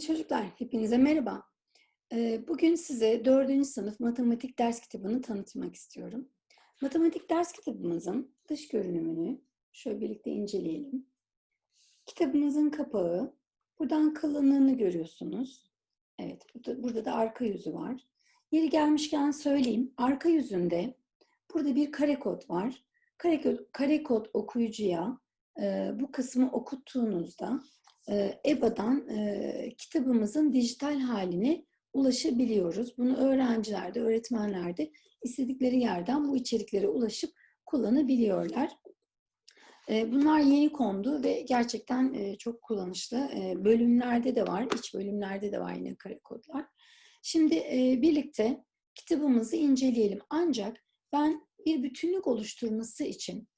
Sevgili çocuklar, hepinize merhaba. Ee, Bugün size 4. sınıf matematik ders kitabını tanıtmak istiyorum. Matematik ders kitabımızın dış görünümünü şöyle birlikte inceleyelim. Kitabımızın kapağı, buradan kalınlığını görüyorsunuz. Evet, burada, burada da arka yüzü var. Yeri gelmişken söyleyeyim, arka yüzünde burada bir kare kod var. Kare kare kod okuyucuya e, bu kısmı okuttuğunuzda e, EBA'dan e, kitabımızın dijital haline ulaşabiliyoruz. Bunu öğrenciler de, öğretmenler de istedikleri yerden bu içeriklere ulaşıp kullanabiliyorlar. E, bunlar yeni kondu ve gerçekten e, çok kullanışlı. E, bölümlerde de var, iç bölümlerde de var yine kare kodlar. Şimdi birlikte kitabımızı inceleyelim. Ancak ben bir bütünlük oluşturması için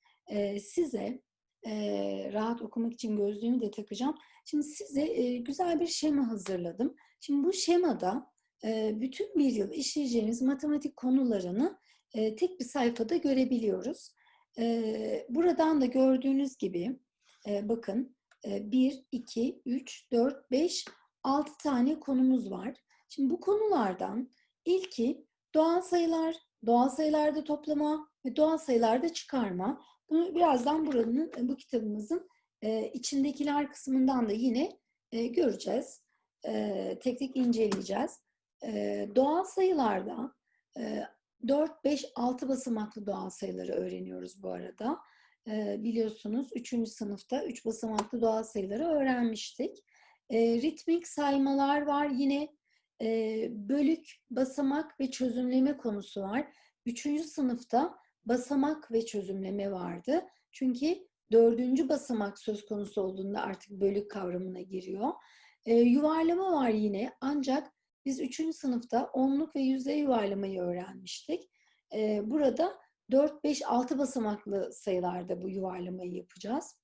size e, rahat okumak için gözlüğümü de takacağım. Şimdi size e, güzel bir şema hazırladım. Şimdi bu şemada e, bütün bir yıl işleyeceğimiz matematik konularını e, tek bir sayfada görebiliyoruz. E, buradan da gördüğünüz gibi e, bakın e, 1, 2, 3, 4, 5, 6 tane konumuz var. Şimdi bu konulardan ilki doğal sayılar, doğal sayılarda toplama ve doğal sayılarda çıkarma. Bunu birazdan buranın, bu kitabımızın e, içindekiler kısmından da yine e, göreceğiz. E, tek tek inceleyeceğiz. E, doğal sayılarda e, 4, 5, 6 basamaklı doğal sayıları öğreniyoruz bu arada. E, biliyorsunuz 3. sınıfta 3 basamaklı doğal sayıları öğrenmiştik. E, ritmik saymalar var. Yine e, bölük, basamak ve çözümleme konusu var. 3. sınıfta basamak ve çözümleme vardı. Çünkü dördüncü basamak söz konusu olduğunda artık bölük kavramına giriyor. E, yuvarlama var yine ancak biz üçüncü sınıfta onluk ve yüzde yuvarlamayı öğrenmiştik. E, burada 4, 5, 6 basamaklı sayılarda bu yuvarlamayı yapacağız.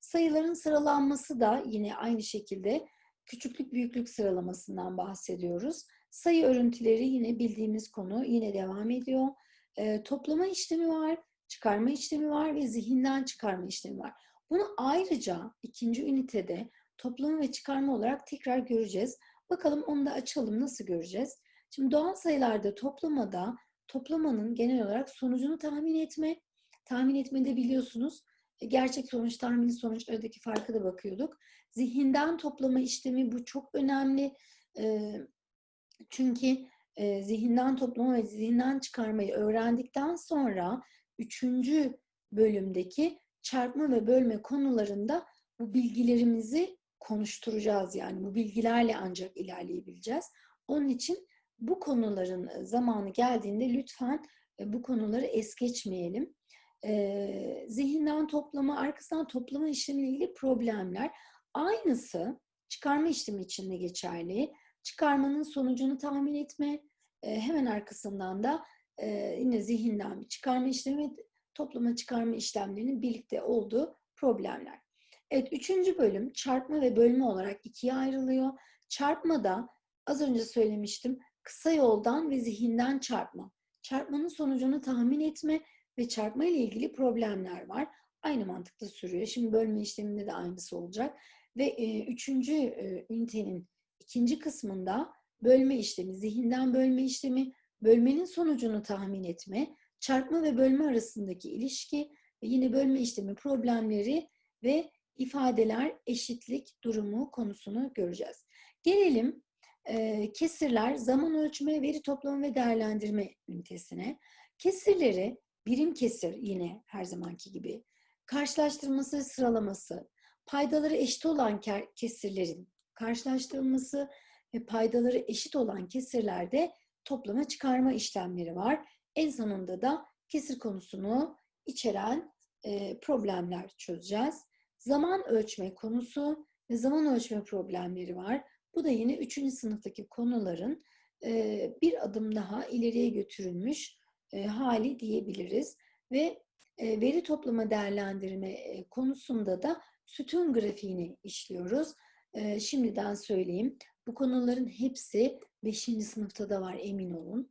Sayıların sıralanması da yine aynı şekilde küçüklük büyüklük sıralamasından bahsediyoruz. Sayı örüntüleri yine bildiğimiz konu yine devam ediyor. E, toplama işlemi var çıkarma işlemi var ve zihinden çıkarma işlemi var. Bunu ayrıca ikinci ünitede toplama ve çıkarma olarak tekrar göreceğiz. Bakalım onu da açalım nasıl göreceğiz. Şimdi doğal sayılarda toplamada toplamanın genel olarak sonucunu tahmin etme. Tahmin etmede biliyorsunuz e, gerçek sonuç tahmini sonuç aradaki farkı da bakıyorduk. Zihinden toplama işlemi bu çok önemli. E, çünkü e, zihinden toplama ve zihinden çıkarmayı öğrendikten sonra üçüncü bölümdeki çarpma ve bölme konularında bu bilgilerimizi konuşturacağız. Yani bu bilgilerle ancak ilerleyebileceğiz. Onun için bu konuların e, zamanı geldiğinde lütfen e, bu konuları es geçmeyelim. Ee, zihinden toplama, arkasından toplama işlemiyle ilgili problemler. Aynısı çıkarma işlemi için de geçerli. Çıkarmanın sonucunu tahmin etme, e, hemen arkasından da e, yine zihinden bir çıkarma işlemi, toplama çıkarma işlemlerinin birlikte olduğu problemler. Evet, üçüncü bölüm çarpma ve bölme olarak ikiye ayrılıyor. Çarpmada az önce söylemiştim kısa yoldan ve zihinden çarpma. Çarpmanın sonucunu tahmin etme ve çarpma ile ilgili problemler var. Aynı mantıkla sürüyor. Şimdi bölme işleminde de aynısı olacak. Ve e, üçüncü e, ünitenin ikinci kısmında bölme işlemi, zihinden bölme işlemi, bölmenin sonucunu tahmin etme, çarpma ve bölme arasındaki ilişki ve yine bölme işlemi problemleri ve ifadeler eşitlik durumu konusunu göreceğiz. Gelelim e, kesirler, zaman ölçme, veri toplama ve değerlendirme ünitesine. Kesirleri, birim kesir yine her zamanki gibi, karşılaştırması, sıralaması, paydaları eşit olan kesirlerin karşılaştırılması ve paydaları eşit olan kesirlerde toplama çıkarma işlemleri var. En sonunda da kesir konusunu içeren e, problemler çözeceğiz. Zaman ölçme konusu ve zaman ölçme problemleri var. Bu da yine 3. sınıftaki konuların e, bir adım daha ileriye götürülmüş e, hali diyebiliriz. Ve e, veri toplama değerlendirme e, konusunda da sütun grafiğini işliyoruz. E, şimdiden söyleyeyim. Bu konuların hepsi 5. sınıfta da var emin olun.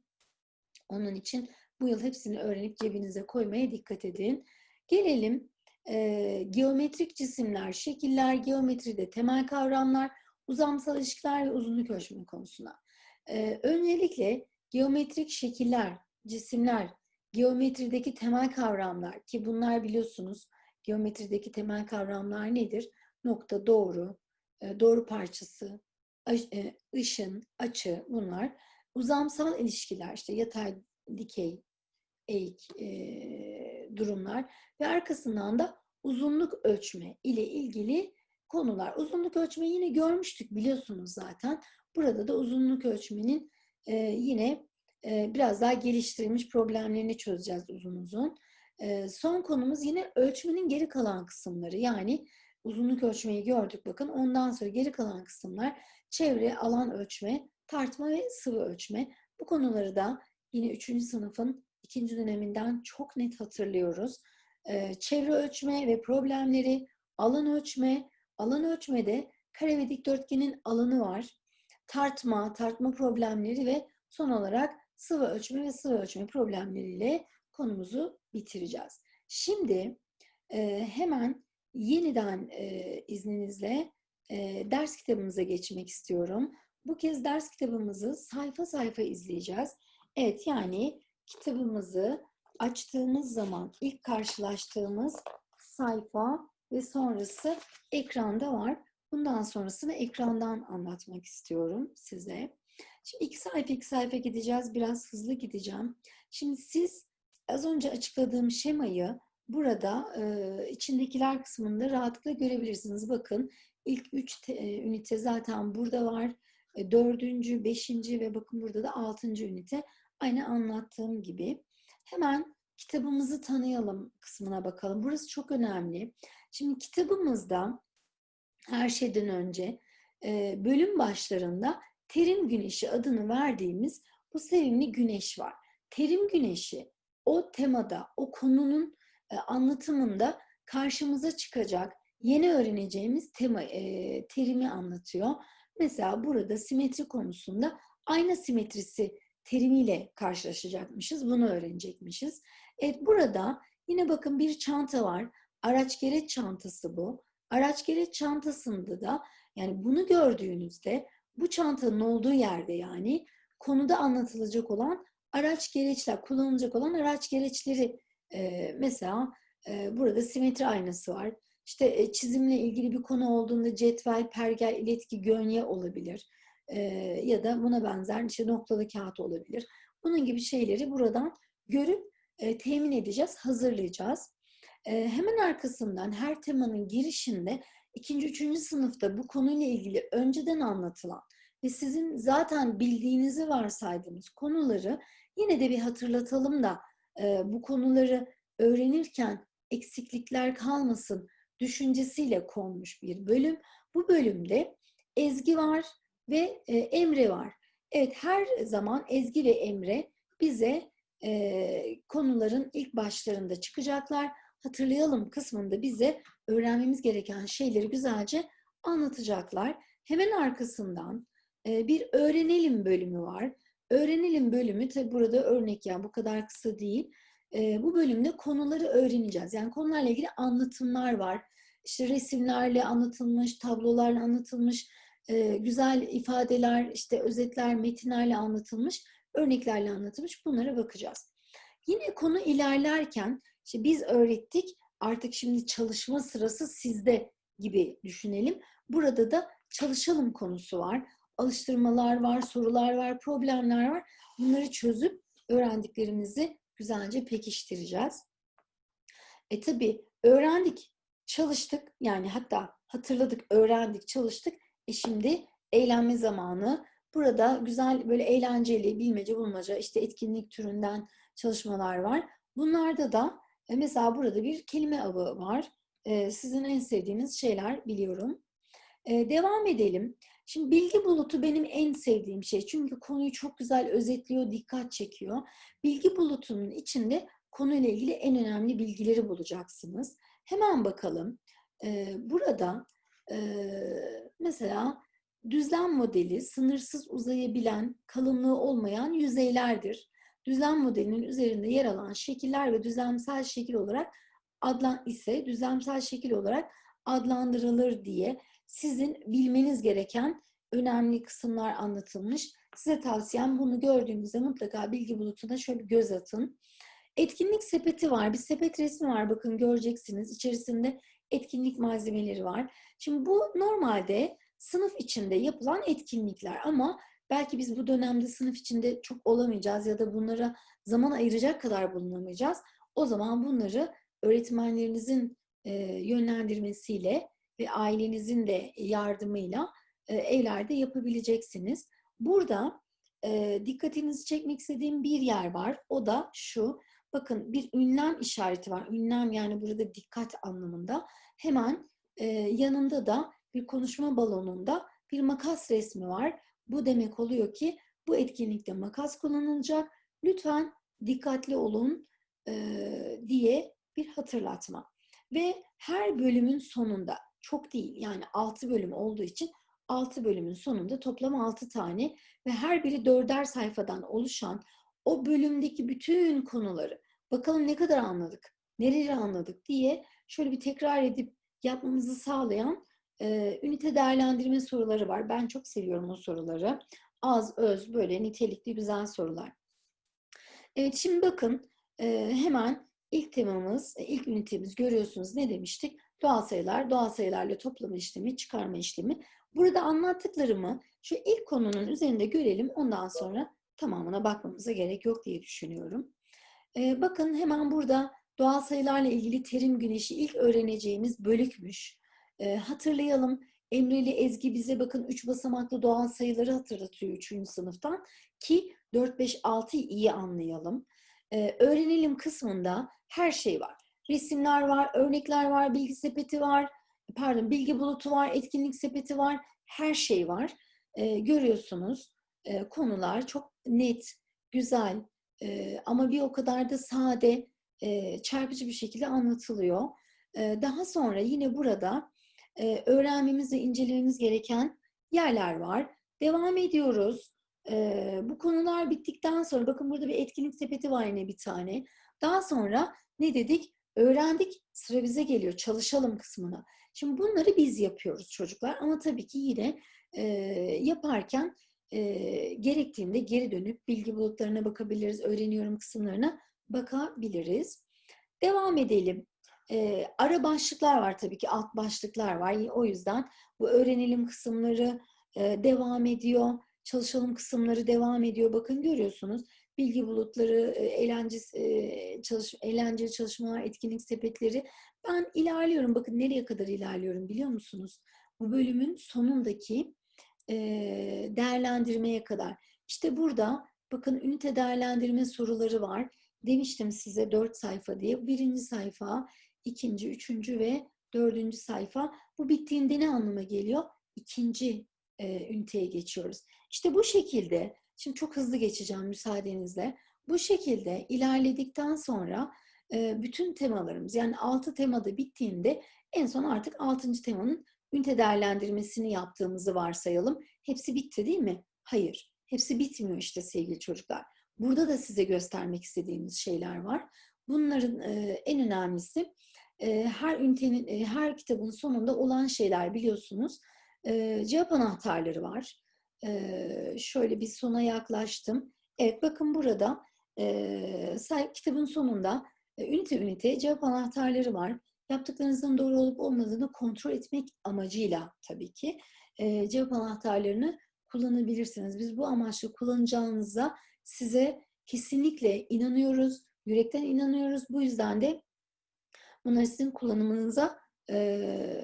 Onun için bu yıl hepsini öğrenip cebinize koymaya dikkat edin. Gelelim e, geometrik cisimler, şekiller, geometride temel kavramlar, uzamsal ilişkiler ve uzunluk ölçme konusuna. Ee, öncelikle geometrik şekiller, cisimler, geometrideki temel kavramlar ki bunlar biliyorsunuz geometrideki temel kavramlar nedir? Nokta, doğru, e, doğru parçası, e, ışın, açı bunlar. Uzamsal ilişkiler işte yatay, dikey, eğik e, durumlar ve arkasından da uzunluk ölçme ile ilgili konular. Uzunluk ölçme yine görmüştük biliyorsunuz zaten. Burada da uzunluk ölçmenin e, yine e, biraz daha geliştirilmiş problemlerini çözeceğiz uzun uzun. E, son konumuz yine ölçmenin geri kalan kısımları. Yani uzunluk ölçmeyi gördük bakın. Ondan sonra geri kalan kısımlar çevre, alan ölçme, tartma ve sıvı ölçme. Bu konuları da yine 3. sınıfın ikinci döneminden çok net hatırlıyoruz. Ee, çevre ölçme ve problemleri, alan ölçme, alan ölçmede kare ve dikdörtgenin alanı var. Tartma, tartma problemleri ve son olarak sıvı ölçme ve sıvı ölçme problemleriyle konumuzu bitireceğiz. Şimdi e, hemen yeniden e, izninizle e, ders kitabımıza geçmek istiyorum. Bu kez ders kitabımızı sayfa sayfa izleyeceğiz. Evet yani kitabımızı açtığımız zaman ilk karşılaştığımız sayfa ve sonrası ekranda var. Bundan sonrasını ekrandan anlatmak istiyorum size. Şimdi iki sayfa iki sayfa gideceğiz. Biraz hızlı gideceğim. Şimdi siz az önce açıkladığım şemayı burada e, içindekiler kısmında rahatlıkla görebilirsiniz. Bakın ilk üç te, e, ünite zaten burada var. E, dördüncü, beşinci ve bakın burada da altıncı ünite. Aynı anlattığım gibi. Hemen kitabımızı tanıyalım kısmına bakalım. Burası çok önemli. Şimdi kitabımızda her şeyden önce e, bölüm başlarında terim güneşi adını verdiğimiz bu sevimli güneş var. Terim güneşi o temada, o konunun anlatımında karşımıza çıkacak yeni öğreneceğimiz tema, e, terimi anlatıyor. Mesela burada simetri konusunda ayna simetrisi terimiyle karşılaşacakmışız. Bunu öğrenecekmişiz. Evet burada yine bakın bir çanta var. Araç gereç çantası bu. Araç gereç çantasında da yani bunu gördüğünüzde bu çantanın olduğu yerde yani konuda anlatılacak olan araç gereçler, kullanılacak olan araç gereçleri e, mesela e, burada simetri aynası var. İşte e, çizimle ilgili bir konu olduğunda cetvel, pergel, iletki, gönye olabilir. E, ya da buna benzer işte noktalı kağıt olabilir. Bunun gibi şeyleri buradan görüp e, temin edeceğiz, hazırlayacağız. E, hemen arkasından her temanın girişinde ikinci, üçüncü sınıfta bu konuyla ilgili önceden anlatılan ve sizin zaten bildiğinizi varsaydığınız konuları yine de bir hatırlatalım da bu konuları öğrenirken eksiklikler kalmasın düşüncesiyle konmuş bir bölüm. Bu bölümde Ezgi var ve Emre var. Evet her zaman Ezgi ve Emre bize konuların ilk başlarında çıkacaklar. Hatırlayalım kısmında bize öğrenmemiz gereken şeyleri güzelce anlatacaklar. Hemen arkasından bir öğrenelim bölümü var. Öğrenelim bölümü tabi burada örnek yani bu kadar kısa değil. E, bu bölümde konuları öğreneceğiz. Yani konularla ilgili anlatımlar var. İşte resimlerle anlatılmış, tablolarla anlatılmış, e, güzel ifadeler, işte özetler, metinlerle anlatılmış, örneklerle anlatılmış. Bunlara bakacağız. Yine konu ilerlerken işte biz öğrettik, artık şimdi çalışma sırası sizde gibi düşünelim. Burada da çalışalım konusu var. Alıştırmalar var, sorular var, problemler var. Bunları çözüp öğrendiklerimizi güzelce pekiştireceğiz. E tabi öğrendik, çalıştık yani hatta hatırladık, öğrendik, çalıştık. E şimdi eğlenme zamanı. Burada güzel böyle eğlenceli, bilmece bulmaca, işte etkinlik türünden çalışmalar var. Bunlarda da e mesela burada bir kelime avı var. E, sizin en sevdiğiniz şeyler biliyorum. E, devam edelim. Şimdi bilgi bulutu benim en sevdiğim şey. Çünkü konuyu çok güzel özetliyor, dikkat çekiyor. Bilgi bulutunun içinde konuyla ilgili en önemli bilgileri bulacaksınız. Hemen bakalım. Burada mesela düzlem modeli sınırsız uzayabilen, kalınlığı olmayan yüzeylerdir. Düzlem modelinin üzerinde yer alan şekiller ve düzlemsel şekil olarak adlan ise düzlemsel şekil olarak adlandırılır diye sizin bilmeniz gereken önemli kısımlar anlatılmış. Size tavsiyem bunu gördüğünüzde mutlaka bilgi bulutuna şöyle göz atın. Etkinlik sepeti var. Bir sepet resmi var. Bakın göreceksiniz. İçerisinde etkinlik malzemeleri var. Şimdi bu normalde sınıf içinde yapılan etkinlikler ama belki biz bu dönemde sınıf içinde çok olamayacağız ya da bunlara zaman ayıracak kadar bulunamayacağız. O zaman bunları öğretmenlerinizin yönlendirmesiyle ve ailenizin de yardımıyla e, evlerde yapabileceksiniz. Burada e, dikkatinizi çekmek istediğim bir yer var. O da şu. Bakın bir ünlem işareti var. Ünlem yani burada dikkat anlamında. Hemen e, yanında da bir konuşma balonunda bir makas resmi var. Bu demek oluyor ki bu etkinlikte makas kullanılacak. Lütfen dikkatli olun diye bir hatırlatma. Ve her bölümün sonunda çok değil yani 6 bölüm olduğu için 6 bölümün sonunda toplam 6 tane ve her biri dörder sayfadan oluşan o bölümdeki bütün konuları bakalım ne kadar anladık, neleri anladık diye şöyle bir tekrar edip yapmamızı sağlayan e, ünite değerlendirme soruları var. Ben çok seviyorum o soruları. Az, öz, böyle nitelikli güzel sorular. Evet şimdi bakın e, hemen ilk temamız, ilk ünitemiz görüyorsunuz ne demiştik? Doğal sayılar, doğal sayılarla toplama işlemi, çıkarma işlemi. Burada anlattıklarımı şu ilk konunun üzerinde görelim. Ondan sonra tamamına bakmamıza gerek yok diye düşünüyorum. Ee, bakın hemen burada doğal sayılarla ilgili terim güneşi ilk öğreneceğimiz bölükmüş. Ee, hatırlayalım. Emre ile Ezgi bize bakın 3 basamaklı doğal sayıları hatırlatıyor 3. sınıftan ki 4, 5, 6'yı iyi anlayalım. Ee, öğrenelim kısmında her şey var. Resimler var, örnekler var, bilgi sepeti var, pardon bilgi bulutu var, etkinlik sepeti var, her şey var. Ee, görüyorsunuz e, konular çok net, güzel e, ama bir o kadar da sade, e, çarpıcı bir şekilde anlatılıyor. E, daha sonra yine burada e, öğrenmemiz ve incelememiz gereken yerler var. Devam ediyoruz. E, bu konular bittikten sonra bakın burada bir etkinlik sepeti var yine bir tane. Daha sonra ne dedik? Öğrendik, sıra bize geliyor, çalışalım kısmına. Şimdi bunları biz yapıyoruz çocuklar ama tabii ki yine e, yaparken e, gerektiğinde geri dönüp bilgi bulutlarına bakabiliriz, öğreniyorum kısımlarına bakabiliriz. Devam edelim. E, ara başlıklar var tabii ki, alt başlıklar var. O yüzden bu öğrenelim kısımları e, devam ediyor, çalışalım kısımları devam ediyor. Bakın görüyorsunuz bilgi bulutları, eğlence, çalış, eğlenceli çalışmalar, etkinlik sepetleri. Ben ilerliyorum. Bakın nereye kadar ilerliyorum biliyor musunuz? Bu bölümün sonundaki değerlendirmeye kadar. İşte burada bakın ünite değerlendirme soruları var. Demiştim size dört sayfa diye. Birinci sayfa, ikinci, üçüncü ve dördüncü sayfa. Bu bittiğinde ne anlama geliyor? İkinci e, üniteye geçiyoruz. İşte bu şekilde Şimdi çok hızlı geçeceğim müsaadenizle. Bu şekilde ilerledikten sonra bütün temalarımız yani altı temada bittiğinde en son artık altıncı temanın ünite değerlendirmesini yaptığımızı varsayalım. Hepsi bitti değil mi? Hayır. Hepsi bitmiyor işte sevgili çocuklar. Burada da size göstermek istediğimiz şeyler var. Bunların en önemlisi her ünitenin, her kitabın sonunda olan şeyler biliyorsunuz. Cevap anahtarları var şöyle bir sona yaklaştım. Evet bakın burada kitabın sonunda e, ünite ünite cevap anahtarları var. Yaptıklarınızın doğru olup olmadığını kontrol etmek amacıyla tabii ki cevap anahtarlarını kullanabilirsiniz. Biz bu amaçla kullanacağınıza size kesinlikle inanıyoruz, yürekten inanıyoruz. Bu yüzden de bunları sizin kullanımınıza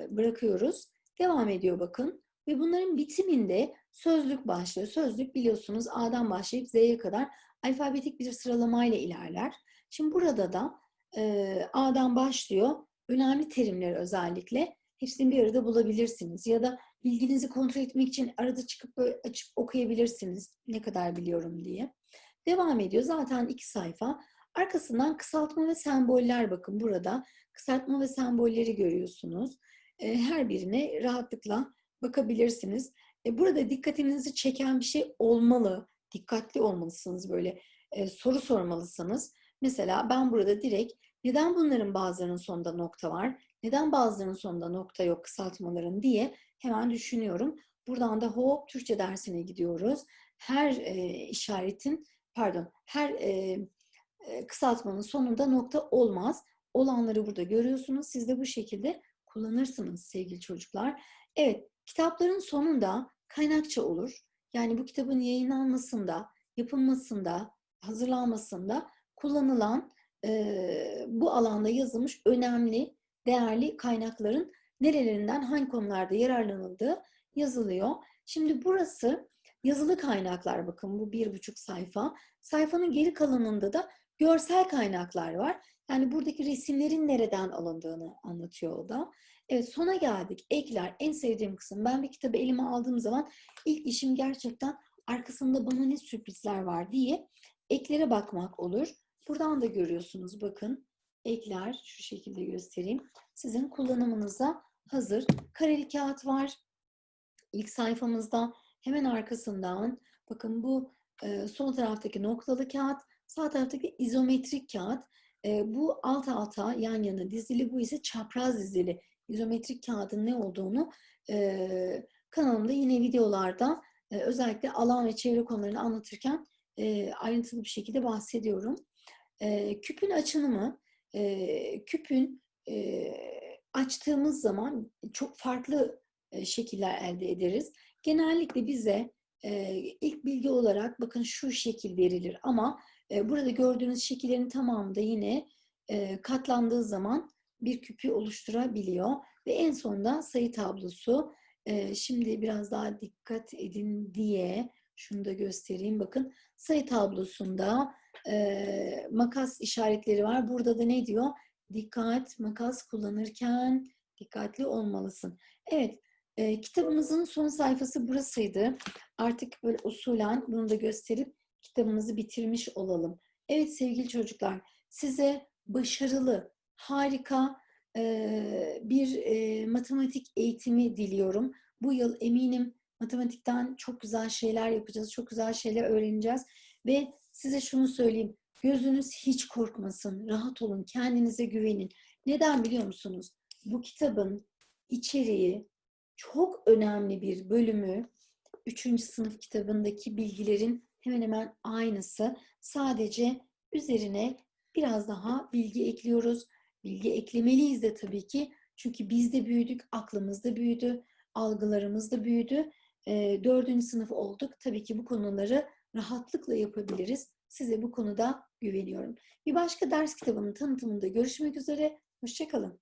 bırakıyoruz. Devam ediyor bakın. Ve bunların bitiminde sözlük başlıyor. Sözlük biliyorsunuz A'dan başlayıp Z'ye kadar alfabetik bir sıralamayla ilerler. Şimdi burada da e, A'dan başlıyor. Önemli terimleri özellikle hepsini bir arada bulabilirsiniz. Ya da bilginizi kontrol etmek için arada çıkıp açıp okuyabilirsiniz. Ne kadar biliyorum diye. Devam ediyor. Zaten iki sayfa. Arkasından kısaltma ve semboller bakın burada. Kısaltma ve sembolleri görüyorsunuz. Her birine rahatlıkla bakabilirsiniz. E, burada dikkatinizi çeken bir şey olmalı. Dikkatli olmalısınız böyle. E, soru sormalısınız. Mesela ben burada direkt Neden bunların bazılarının sonunda nokta var? Neden bazılarının sonunda nokta yok kısaltmaların diye hemen düşünüyorum. Buradan da hop Türkçe dersine gidiyoruz. Her e, işaretin, pardon, her e, e, kısaltmanın sonunda nokta olmaz. Olanları burada görüyorsunuz. Siz de bu şekilde kullanırsınız sevgili çocuklar. Evet, kitapların sonunda kaynakça olur. Yani bu kitabın yayınlanmasında, yapılmasında, hazırlanmasında kullanılan e, bu alanda yazılmış önemli, değerli kaynakların nerelerinden, hangi konularda yararlanıldığı yazılıyor. Şimdi burası yazılı kaynaklar bakın bu bir buçuk sayfa. Sayfanın geri kalanında da görsel kaynaklar var. Yani buradaki resimlerin nereden alındığını anlatıyor o da. Evet sona geldik. Ekler en sevdiğim kısım. Ben bir kitabı elime aldığım zaman ilk işim gerçekten arkasında bana ne sürprizler var diye eklere bakmak olur. Buradan da görüyorsunuz bakın. Ekler şu şekilde göstereyim. Sizin kullanımınıza hazır. Kareli kağıt var. İlk sayfamızda hemen arkasından bakın bu e, sol taraftaki noktalı kağıt, sağ taraftaki izometrik kağıt. E, bu alt alta yan yana dizili, bu ise çapraz dizili. İzometrik kağıdın ne olduğunu e, kanalımda yine videolarda e, özellikle alan ve çevre konularını anlatırken e, ayrıntılı bir şekilde bahsediyorum. E, küpün açınımı, e, küpün e, açtığımız zaman çok farklı e, şekiller elde ederiz. Genellikle bize e, ilk bilgi olarak bakın şu şekil verilir ama e, burada gördüğünüz şekillerin tamamı da yine e, katlandığı zaman bir küpü oluşturabiliyor ve en sonunda sayı tablosu. E, şimdi biraz daha dikkat edin diye şunu da göstereyim. Bakın sayı tablosunda e, makas işaretleri var. Burada da ne diyor? Dikkat, makas kullanırken dikkatli olmalısın. Evet, e, kitabımızın son sayfası burasıydı. Artık böyle usulen bunu da gösterip kitabımızı bitirmiş olalım. Evet sevgili çocuklar, size başarılı, harika e, bir e, matematik eğitimi diliyorum. Bu yıl eminim matematikten çok güzel şeyler yapacağız, çok güzel şeyler öğreneceğiz ve size şunu söyleyeyim. Gözünüz hiç korkmasın. Rahat olun. Kendinize güvenin. Neden biliyor musunuz? Bu kitabın içeriği çok önemli bir bölümü 3. sınıf kitabındaki bilgilerin hemen hemen aynısı. Sadece üzerine biraz daha bilgi ekliyoruz. Bilgi eklemeliyiz de tabii ki. Çünkü biz de büyüdük, aklımız da büyüdü, algılarımız da büyüdü. E, dördüncü sınıf olduk. Tabii ki bu konuları rahatlıkla yapabiliriz. Size bu konuda güveniyorum. Bir başka ders kitabının tanıtımında görüşmek üzere. Hoşçakalın.